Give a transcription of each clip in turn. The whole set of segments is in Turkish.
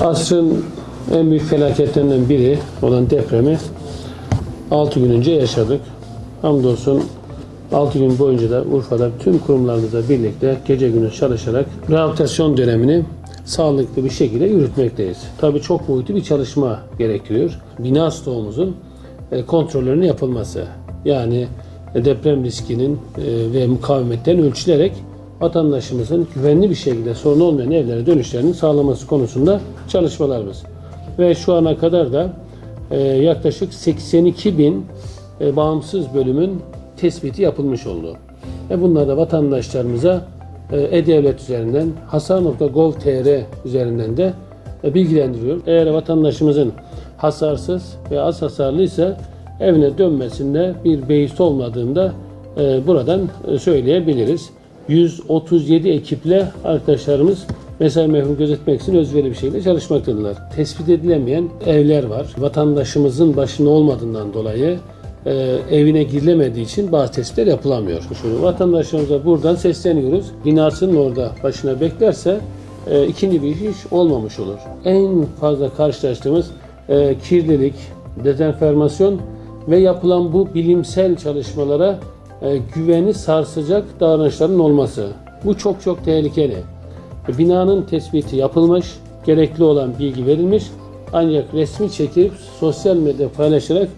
Asrın en büyük felaketlerinden biri olan depremi 6 gün önce yaşadık. Hamdolsun 6 gün boyunca da Urfa'da tüm kurumlarımızla birlikte gece gündüz çalışarak rehabilitasyon dönemini sağlıklı bir şekilde yürütmekteyiz. Tabii çok boyutlu bir çalışma gerektiriyor. Bina stoğumuzun e, kontrollerinin yapılması. Yani deprem riskinin e, ve mukavemetten ölçülerek vatandaşımızın güvenli bir şekilde sorun olmayan evlere dönüşlerinin sağlaması konusunda çalışmalarımız. Ve şu ana kadar da e, yaklaşık 82 bin e, bağımsız bölümün tespiti yapılmış oldu. Ve bunlar da vatandaşlarımıza e, e-devlet üzerinden hasar.gov.tr üzerinden de e, bilgilendiriyor. Eğer vatandaşımızın hasarsız ve az hasarlıysa evine dönmesinde bir beis olmadığında e, buradan söyleyebiliriz. 137 ekiple arkadaşlarımız mesai mefhum gözetmek için özveri bir şekilde çalışmaktadırlar. Tespit edilemeyen evler var. Vatandaşımızın başında olmadığından dolayı e, evine girilemediği için bazı tespitler yapılamıyor. Şu vatandaşlarımıza buradan sesleniyoruz. Binasının orada başına beklerse e, ikinci bir iş olmamış olur. En fazla karşılaştığımız e, kirlilik, dezenformasyon ve yapılan bu bilimsel çalışmalara güveni sarsacak davranışların olması. Bu çok çok tehlikeli. Binanın tespiti yapılmış, gerekli olan bilgi verilmiş ancak resmi çekip sosyal medyada paylaşarak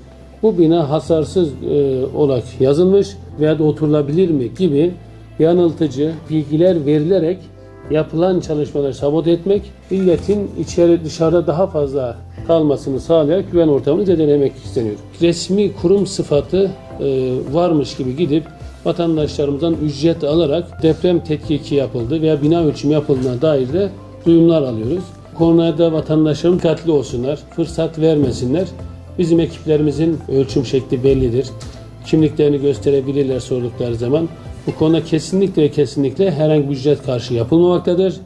bu bina hasarsız e, olarak yazılmış veya da oturulabilir mi gibi yanıltıcı bilgiler verilerek yapılan çalışmaları sabote etmek, milletin içeri dışarıda daha fazla kalmasını sağlayarak güven ortamını zedelemek isteniyor. Resmi kurum sıfatı e, varmış gibi gidip vatandaşlarımızdan ücret alarak deprem tetkiki yapıldı veya bina ölçümü yapıldığına dair de duyumlar alıyoruz. Bu konuda da vatandaşlarım dikkatli olsunlar, fırsat vermesinler. Bizim ekiplerimizin ölçüm şekli bellidir. Kimliklerini gösterebilirler sordukları zaman. Bu konuda kesinlikle ve kesinlikle herhangi bir ücret karşı yapılmamaktadır.